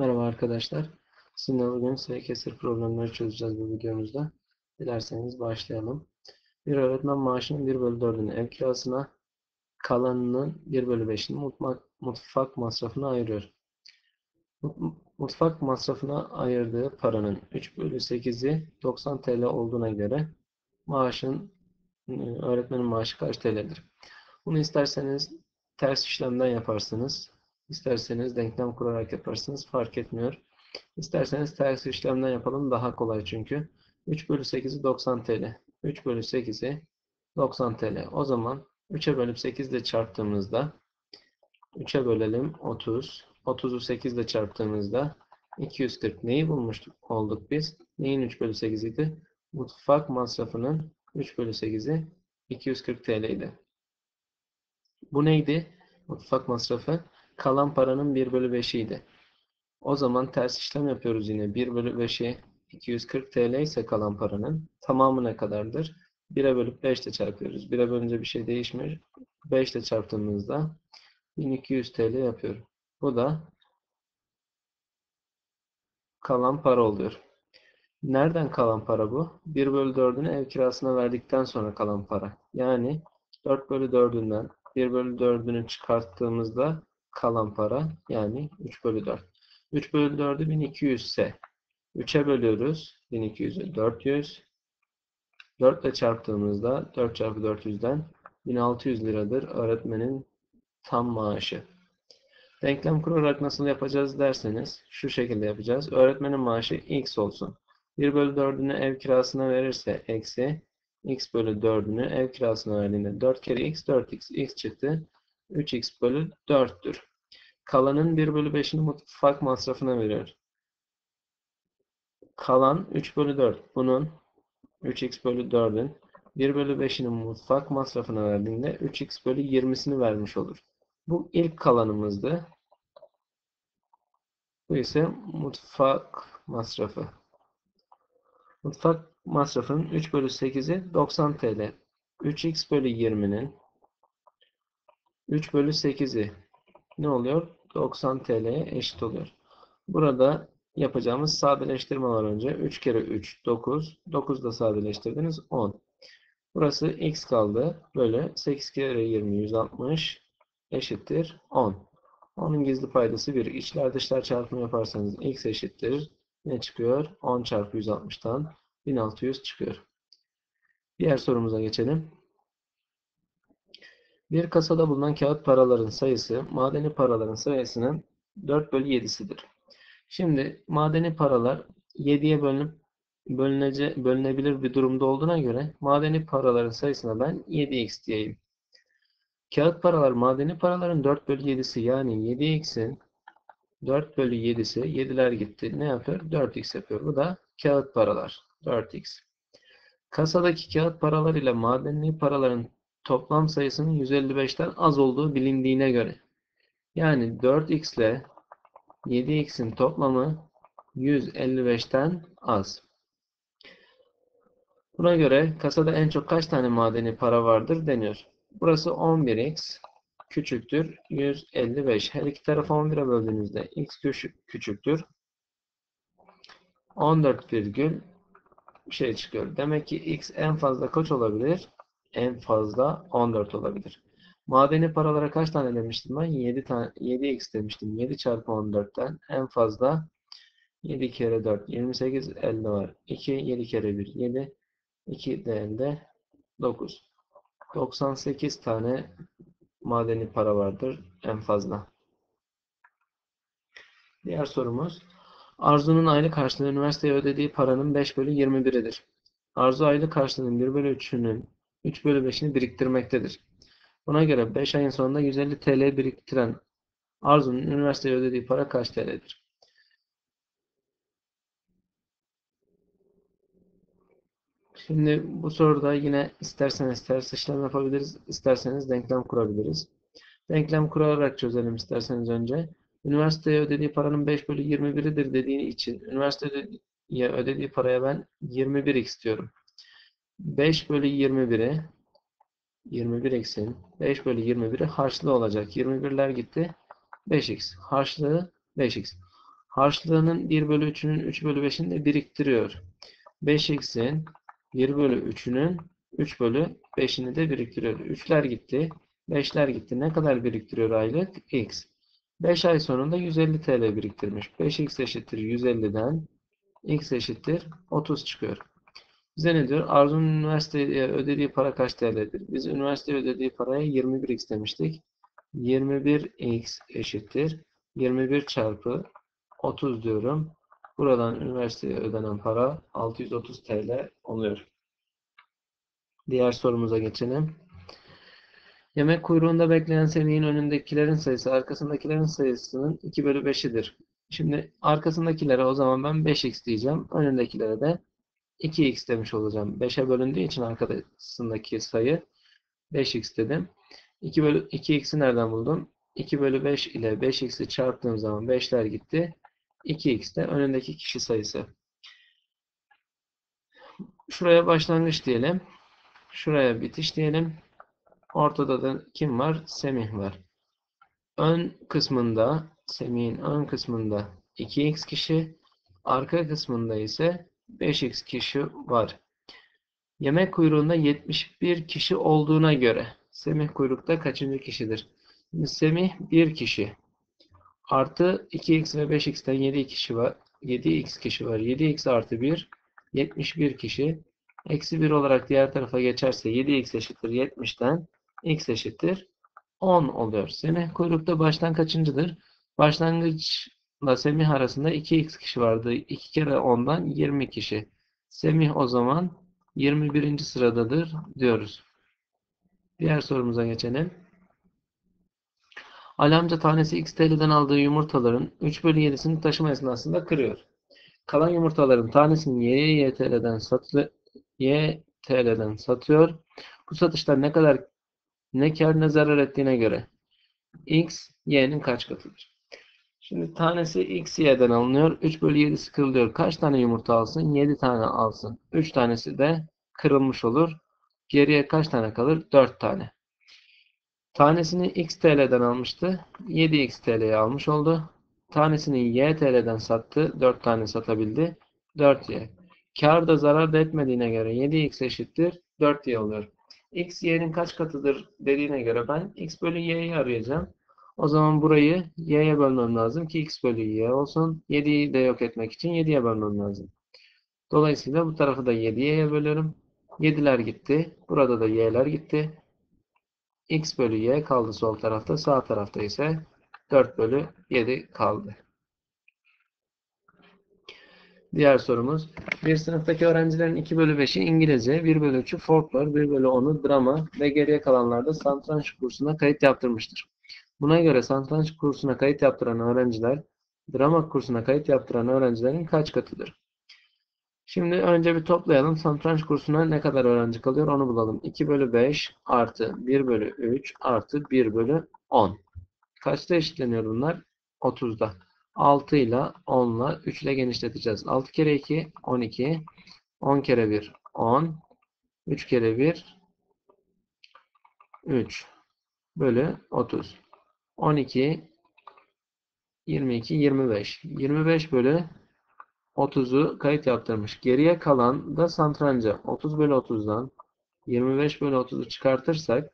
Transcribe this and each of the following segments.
Merhaba arkadaşlar. Sizinle bugün sayı kesir problemleri çözeceğiz bu videomuzda. Dilerseniz başlayalım. Bir öğretmen maaşının 1 bölü 4'ünü ev kirasına, kalanının 1 bölü 5'ini mutfak, mutfak masrafına ayırıyor. Mut- Mutfak masrafına ayırdığı paranın 3 bölü 8'i 90 TL olduğuna göre maaşın, e, öğretmenin maaşı kaç TL'dir? Bunu isterseniz ters işlemden yaparsınız. İsterseniz denklem kurarak yaparsınız. Fark etmiyor. İsterseniz ters işlemden yapalım. Daha kolay çünkü. 3 bölü 8'i 90 TL. 3 bölü 8'i 90 TL. O zaman 3'e bölüp 8 ile çarptığımızda 3'e bölelim 30. 30'u 8 ile çarptığımızda 240. Neyi bulmuştuk olduk biz? Neyin 3 bölü 8 idi? Mutfak masrafının 3 bölü 8'i 240 TL idi. Bu neydi? Mutfak masrafı kalan paranın 1 bölü 5'iydi. O zaman ters işlem yapıyoruz yine. 1 bölü 5'i 240 TL ise kalan paranın tamamı ne kadardır? 1'e bölüp 5 ile çarpıyoruz. 1'e bölünce bir şey değişmiyor. 5 ile çarptığımızda 1200 TL yapıyor. Bu da kalan para oluyor. Nereden kalan para bu? 1 bölü 4'ünü ev kirasına verdikten sonra kalan para. Yani 4 bölü 4'ünden 1 bölü 4'ünü çıkarttığımızda kalan para yani 3 bölü 4. 3 bölü 4'ü 1200 ise 3'e bölüyoruz. 1200'ü 400. 4 ile çarptığımızda 4 çarpı 400'den 1600 liradır öğretmenin tam maaşı. Denklem kurarak nasıl yapacağız derseniz şu şekilde yapacağız. Öğretmenin maaşı x olsun. 1 bölü 4'ünü ev kirasına verirse eksi x bölü 4'ünü ev kirasına verdiğinde 4 kere x 4x x çıktı. 3x bölü 4'tür. Kalanın 1 bölü 5'ini mutfak masrafına veriyor. Kalan 3 bölü 4. Bunun 3x bölü 4'ün 1 bölü 5'ini mutfak masrafına verdiğinde 3x bölü 20'sini vermiş olur. Bu ilk kalanımızdı. Bu ise mutfak masrafı. Mutfak masrafının 3 bölü 8'i 90 TL. 3x bölü 20'nin 3 bölü 8'i ne oluyor? 90 TL'ye eşit oluyor. Burada yapacağımız sadeleştirme var önce. 3 kere 3 9. 9 da sadeleştirdiniz 10. Burası x kaldı. Böyle 8 kere 20 160 eşittir 10. Onun gizli paydası 1. İçler dışlar çarpımı yaparsanız x eşittir. Ne çıkıyor? 10 çarpı 160'tan 1600 çıkıyor. Diğer sorumuza geçelim. Bir kasada bulunan kağıt paraların sayısı madeni paraların sayısının 4 bölü 7'sidir. Şimdi madeni paralar 7'ye bölünüp bölünece, bölünebilir bir durumda olduğuna göre madeni paraların sayısına ben 7x diyeyim. Kağıt paralar madeni paraların 4 bölü 7'si yani 7x'in 4 bölü 7'si 7'ler gitti. Ne yapıyor? 4x yapıyor. Bu da kağıt paralar. 4x. Kasadaki kağıt paralar ile madenli paraların toplam sayısının 155'ten az olduğu bilindiğine göre. Yani 4x ile 7x'in toplamı 155'ten az. Buna göre kasada en çok kaç tane madeni para vardır deniyor. Burası 11x küçüktür 155. Her iki tarafı 11'e böldüğünüzde x küçük, küçüktür. 14 virgül şey çıkıyor. Demek ki x en fazla kaç olabilir? En fazla 14 olabilir. Madeni paralara kaç tane demiştim ben? 7 tane 7x demiştim. 7 çarpı 14'ten en fazla 7 kere 4 28 elde var. 2 7 kere 1 7 2 de elde 9. 98 tane madeni para vardır en fazla. Diğer sorumuz. Arzu'nun aylık harçlığı üniversiteye ödediği paranın 5 bölü 21'idir. Arzu aylık harçlığının 1 bölü 3'ünün 3 bölü 5'ini biriktirmektedir. Buna göre 5 ayın sonunda 150 TL biriktiren Arzu'nun üniversiteye ödediği para kaç TL'dir? Şimdi bu soruda yine isterseniz ters işlem yapabiliriz, isterseniz denklem kurabiliriz. Denklem kurarak çözelim isterseniz önce. Üniversiteye ödediği paranın 5 bölü 21'idir dediği için üniversiteye ödediği paraya ben 21 istiyorum. 5 bölü 21'i 21 eksin 5 bölü 21'i harçlı olacak. 21'ler gitti. 5x. Harçlığı 5x. Harçlığının 1 bölü 3'ünün 3 bölü 5'ini de biriktiriyor. 5x'in 1 bölü 3'ünün 3 bölü 5'ini de biriktiriyor. 3'ler gitti. 5'ler gitti. Ne kadar biriktiriyor aylık? X. 5 ay sonunda 150 TL biriktirmiş. 5x eşittir 150'den x eşittir 30 çıkıyor. Bize ne diyor? Arzu'nun üniversiteye ödediği para kaç TL'dir? Biz üniversiteye ödediği paraya 21x demiştik. 21x eşittir. 21 çarpı 30 diyorum. Buradan üniversiteye ödenen para 630 TL oluyor. Diğer sorumuza geçelim. Yemek kuyruğunda bekleyen Semih'in önündekilerin sayısı arkasındakilerin sayısının 2 bölü 5'idir. Şimdi arkasındakilere o zaman ben 5x diyeceğim. Önündekilere de 2x demiş olacağım. 5'e bölündüğü için arkasındaki sayı 5x dedim. 2 bölü 2x'i nereden buldum? 2 bölü 5 ile 5x'i çarptığım zaman 5'ler gitti. 2x de önündeki kişi sayısı. Şuraya başlangıç diyelim. Şuraya bitiş diyelim. Ortada da kim var? Semih var. Ön kısmında, Semih'in ön kısmında 2x kişi, arka kısmında ise 5x kişi var. Yemek kuyruğunda 71 kişi olduğuna göre Semih kuyrukta kaçıncı kişidir? Semih 1 kişi. Artı 2x ve 5x'ten 7 kişi var. 7x kişi var. 7x artı 1 71 kişi. Eksi 1 olarak diğer tarafa geçerse 7x eşittir 70'ten x eşittir 10 oluyor. Semih kuyrukta baştan kaçıncıdır? Başlangıçla Semih arasında 2x kişi vardı. 2 kere 10'dan 20 kişi. Semih o zaman 21. sıradadır diyoruz. Diğer sorumuza geçelim. Ali amca tanesi x TL'den aldığı yumurtaların 3 bölü 7'sini taşıma esnasında kırıyor. Kalan yumurtaların tanesini y y TL'den satıyor. Bu satışlar ne kadar ne kar ne zarar ettiğine göre x y'nin kaç katıdır? Şimdi tanesi x y'den alınıyor. 3 bölü 7'si kırılıyor. Kaç tane yumurta alsın? 7 tane alsın. 3 tanesi de kırılmış olur. Geriye kaç tane kalır? 4 tane. Tanesini x TL'den almıştı. 7x TL'ye almış oldu. Tanesini y TL'den sattı. 4 tane satabildi. 4y. Kar da zarar da etmediğine göre 7x eşittir 4y oluyor. x y'nin kaç katıdır dediğine göre ben x bölü y'yi arayacağım. O zaman burayı y'ye bölmem lazım ki x bölü y olsun. 7'yi de yok etmek için 7'ye bölmem lazım. Dolayısıyla bu tarafı da 7y'ye bölüyorum. 7'ler gitti. Burada da y'ler gitti. x bölü y kaldı sol tarafta. Sağ tarafta ise 4 bölü 7 kaldı. Diğer sorumuz. Bir sınıftaki öğrencilerin 2 bölü 5'i İngilizce, 1 bölü 3'ü folklor, 1 bölü 10'u drama ve geriye kalanlar da satranç kursuna kayıt yaptırmıştır. Buna göre satranç kursuna kayıt yaptıran öğrenciler, drama kursuna kayıt yaptıran öğrencilerin kaç katıdır? Şimdi önce bir toplayalım. Satranç kursuna ne kadar öğrenci kalıyor onu bulalım. 2 bölü 5 artı 1 bölü 3 artı 1 bölü 10. Kaçta eşitleniyor bunlar? 30'da. 6 ile 10 ile 3 ile genişleteceğiz. 6 kere 2 12. 10 kere 1 10. 3 kere 1 3 bölü 30. 12 22 25. 25 bölü 30'u kayıt yaptırmış. Geriye kalan da satranca. 30 bölü 30'dan 25 bölü 30'u çıkartırsak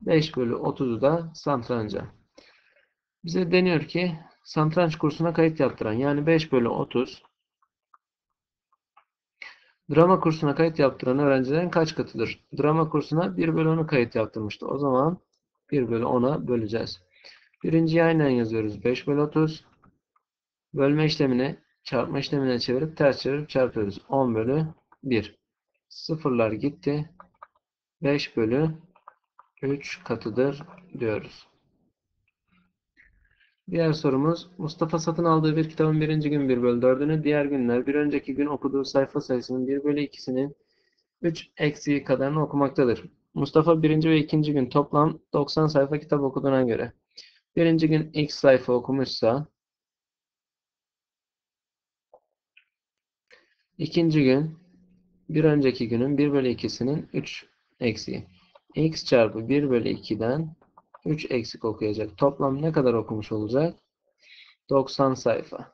5 bölü 30'u da satranca. Bize deniyor ki satranç kursuna kayıt yaptıran yani 5 bölü 30 drama kursuna kayıt yaptıran öğrencilerin kaç katıdır? Drama kursuna 1 bölü 10'u kayıt yaptırmıştı. O zaman 1 bölü 10'a böleceğiz. Birinciyi aynen yazıyoruz. 5 bölü 30 bölme işlemini çarpma işlemine çevirip ters çevirip çarpıyoruz. 10 bölü 1. Sıfırlar gitti. 5 bölü 3 katıdır diyoruz. Diğer sorumuz Mustafa satın aldığı bir kitabın birinci gün 1 bölü 4'ünü diğer günler bir önceki gün okuduğu sayfa sayısının 1 bölü 2'sinin 3 eksiği kadarını okumaktadır. Mustafa birinci ve ikinci gün toplam 90 sayfa kitap okuduğuna göre birinci gün x sayfa okumuşsa ikinci gün bir önceki günün 1 bölü 2'sinin 3 eksiği. x çarpı 1 bölü 2'den 3 eksik okuyacak. Toplam ne kadar okumuş olacak? 90 sayfa.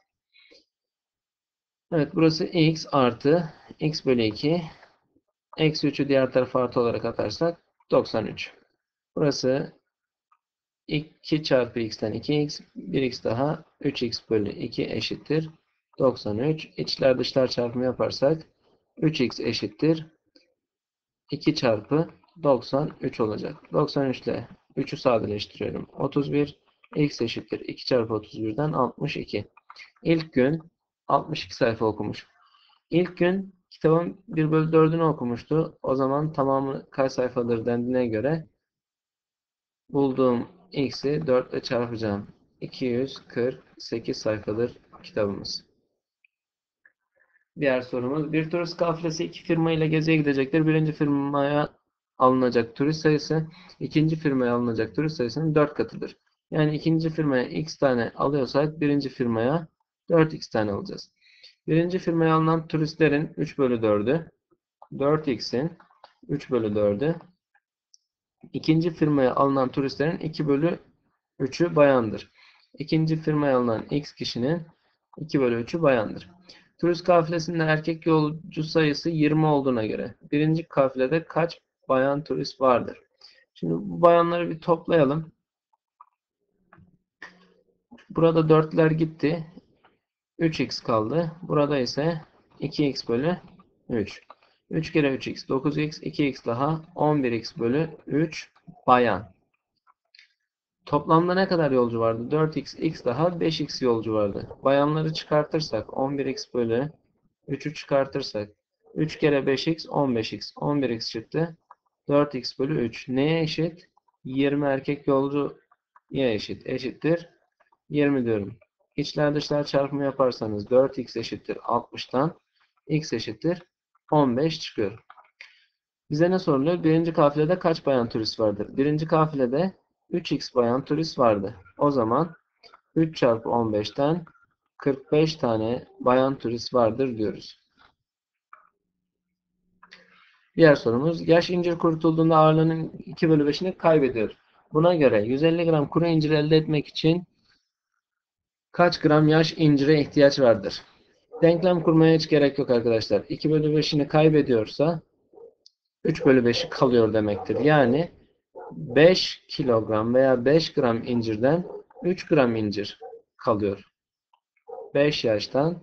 Evet burası x artı x bölü 2. Eksi 3'ü diğer tarafa artı olarak atarsak 93. Burası 2 çarpı x'ten 2x, 1x daha 3x bölü 2 eşittir 93. İçler dışlar çarpımı yaparsak 3x eşittir 2 çarpı 93 olacak. 93 ile 3'ü sadeleştiriyorum. 31 x eşittir 2 çarpı 31'den 62. İlk gün 62 sayfa okumuş. İlk gün kitabın 1 bölü 4'ünü okumuştu. O zaman tamamı kaç sayfadır dendiğine göre bulduğum x'i 4 ile çarpacağım. 248 sayfadır kitabımız. Diğer sorumuz. Bir turist kafilesi iki firma ile geziye gidecektir. Birinci firmaya alınacak turist sayısı ikinci firmaya alınacak turist sayısının 4 katıdır. Yani ikinci firmaya x tane alıyorsak birinci firmaya 4x tane alacağız. Birinci firmaya alınan turistlerin 3 bölü 4'ü 4x'in 3 bölü 4'ü ikinci firmaya alınan turistlerin 2 bölü 3'ü bayandır. İkinci firmaya alınan x kişinin 2 bölü 3'ü bayandır. Turist kafilesinde erkek yolcu sayısı 20 olduğuna göre birinci kafilede kaç bayan turist vardır? Şimdi bu bayanları bir toplayalım. Burada 4'ler gitti. 3x kaldı. Burada ise 2x bölü 3. 3 kere 3x 9x 2x daha 11x bölü 3 bayan. Toplamda ne kadar yolcu vardı? 4x x daha 5x yolcu vardı. Bayanları çıkartırsak 11x bölü 3'ü çıkartırsak 3 kere 5x 15x 11x çıktı. 4x bölü 3 neye eşit? 20 erkek yolcuya eşit. Eşittir 20 diyorum. İçler dışlar çarpımı yaparsanız 4x eşittir 60'tan x eşittir 15 çıkıyor. Bize ne soruluyor? Birinci kafilede kaç bayan turist vardır? Birinci kafilede 3x bayan turist vardı. O zaman 3 çarpı 15'ten 45 tane bayan turist vardır diyoruz. Diğer sorumuz. Yaş incir kurutulduğunda ağırlığının 2 bölü 5'ini kaybediyor. Buna göre 150 gram kuru incir elde etmek için kaç gram yaş incire ihtiyaç vardır? Denklem kurmaya hiç gerek yok arkadaşlar. 2 bölü 5'ini kaybediyorsa 3 bölü 5'i kalıyor demektir. Yani 5 kilogram veya 5 gram incirden 3 gram incir kalıyor. 5 yaştan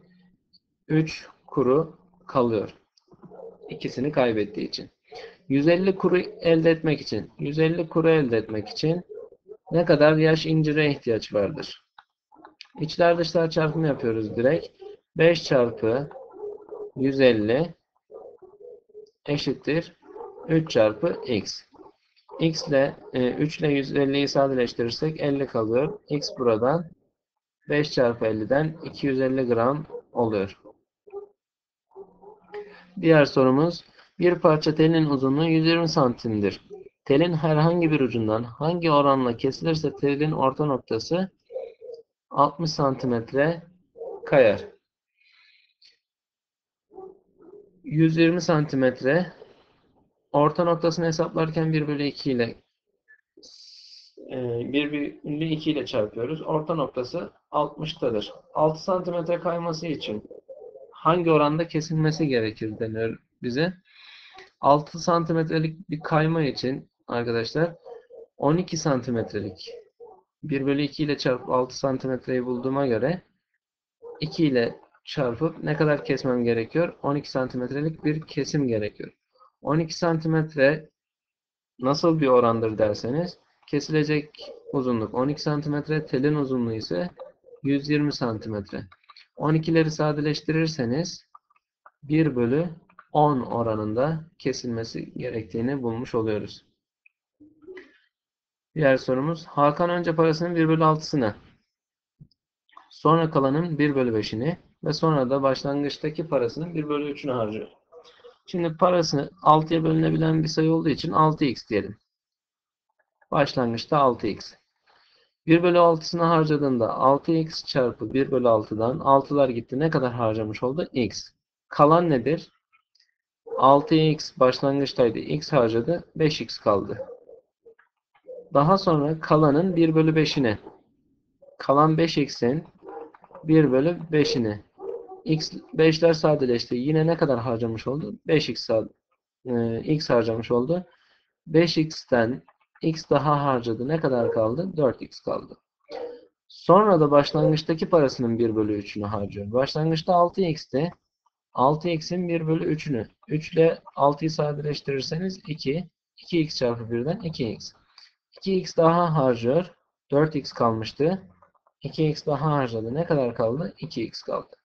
3 kuru kalıyor. İkisini kaybettiği için. 150 kuru elde etmek için 150 kuru elde etmek için ne kadar yaş incire ihtiyaç vardır? İçler dışlar çarpımı yapıyoruz direkt. 5 çarpı 150 eşittir 3 çarpı x. x ile 3 ile 150'yi sadeleştirirsek 50 kalıyor. x buradan 5 çarpı 50'den 250 gram oluyor. Diğer sorumuz bir parça telin uzunluğu 120 santimdir. Telin herhangi bir ucundan hangi oranla kesilirse telin orta noktası 60 santimetre kayar. 120 santimetre orta noktasını hesaplarken 1 bölü 2 ile 1 bölü 2 ile çarpıyoruz. Orta noktası 60'tadır. 6 santimetre kayması için hangi oranda kesilmesi gerekir denir bize. 6 santimetrelik bir kayma için arkadaşlar 12 santimetrelik 1 bölü 2 ile çarpıp 6 santimetreyi bulduğuma göre 2 ile çarpıp ne kadar kesmem gerekiyor? 12 santimetrelik bir kesim gerekiyor. 12 santimetre nasıl bir orandır derseniz kesilecek uzunluk 12 santimetre, telin uzunluğu ise 120 santimetre. 12'leri sadeleştirirseniz 1 bölü 10 oranında kesilmesi gerektiğini bulmuş oluyoruz. Diğer sorumuz. Hakan önce parasının 1 bölü 6'sını sonra kalanın 1 bölü 5'ini ve sonra da başlangıçtaki parasının 1 bölü 3'ünü harcıyor. Şimdi parası 6'ya bölünebilen bir sayı olduğu için 6x diyelim. Başlangıçta 6x. 1 bölü 6'sını harcadığında 6x çarpı 1 bölü 6'dan 6'lar gitti. Ne kadar harcamış oldu? x. Kalan nedir? 6x başlangıçtaydı. x harcadı. 5x kaldı. Daha sonra kalanın 1 bölü 5'ini kalan 5x'in 1 bölü 5'ini. X 5'ler sadeleşti. Yine ne kadar harcamış oldu? 5x sad- e, x harcamış oldu. 5x'ten x daha harcadı. Ne kadar kaldı? 4x kaldı. Sonra da başlangıçtaki parasının 1 bölü 3'ünü harcıyor. Başlangıçta 6x'ti. 6x'in 1 bölü 3'ünü. 3 ile 6'yı sadeleştirirseniz 2. 2x çarpı 1'den 2x. 2x daha harcıyor. 4x kalmıştı. 2x daha harcadı. Ne kadar kaldı? 2x kaldı.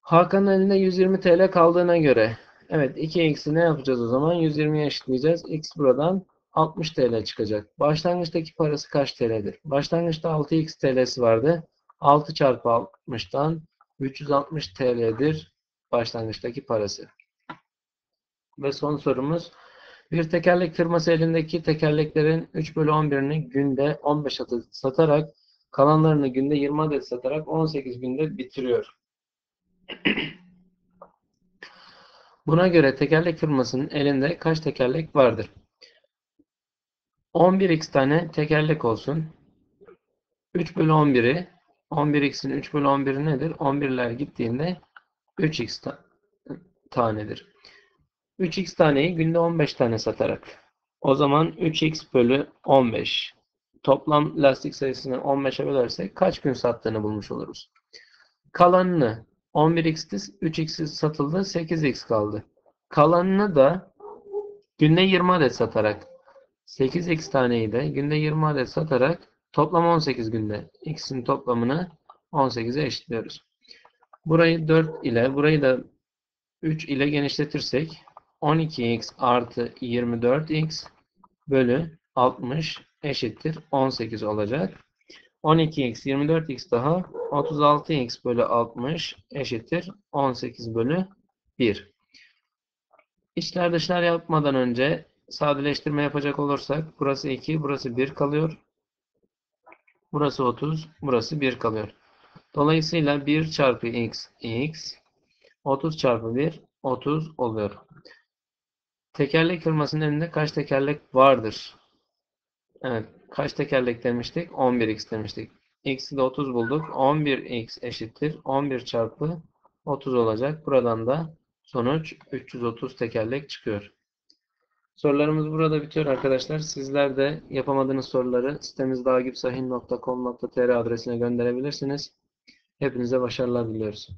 Hakan'ın elinde 120 TL kaldığına göre evet 2x'i ne yapacağız o zaman? 120'ye eşitleyeceğiz. x buradan 60 TL çıkacak. Başlangıçtaki parası kaç TL'dir? Başlangıçta 6x TL'si vardı. 6 çarpı 60'tan 360 TL'dir başlangıçtaki parası. Ve son sorumuz bir tekerlek firması elindeki tekerleklerin 3 bölü 11'ini günde 15 adet satarak kalanlarını günde 20 adet satarak 18 günde bitiriyor. Buna göre tekerlek firmasının elinde kaç tekerlek vardır? 11x tane tekerlek olsun. 3 bölü 11'i 11x'in 3 bölü 11'i nedir? 11'ler gittiğinde 3x ta- tanedir. 3x taneyi günde 15 tane satarak. O zaman 3x bölü 15. Toplam lastik sayısını 15'e bölersek kaç gün sattığını bulmuş oluruz. Kalanını 11x'ti 3x satıldı 8x kaldı. Kalanını da günde 20 adet satarak 8x taneyi de günde 20 adet satarak toplam 18 günde x'in toplamını 18'e eşitliyoruz. Burayı 4 ile burayı da 3 ile genişletirsek 12x artı 24x bölü 60 eşittir 18 olacak. 12x 24x daha 36x bölü 60 eşittir 18 bölü 1. İçler dışlar yapmadan önce sadeleştirme yapacak olursak burası 2, burası 1 kalıyor. Burası 30, burası 1 kalıyor. Dolayısıyla 1 çarpı x, x 30 çarpı 1, 30 oluyor. Tekerlek firmasının elinde kaç tekerlek vardır? Evet. Kaç tekerlek demiştik? 11x demiştik. X'i de 30 bulduk. 11x eşittir. 11 çarpı 30 olacak. Buradan da sonuç 330 tekerlek çıkıyor. Sorularımız burada bitiyor arkadaşlar. Sizler de yapamadığınız soruları sitemiz dagipsahin.com.tr adresine gönderebilirsiniz. Hepinize başarılar diliyoruz.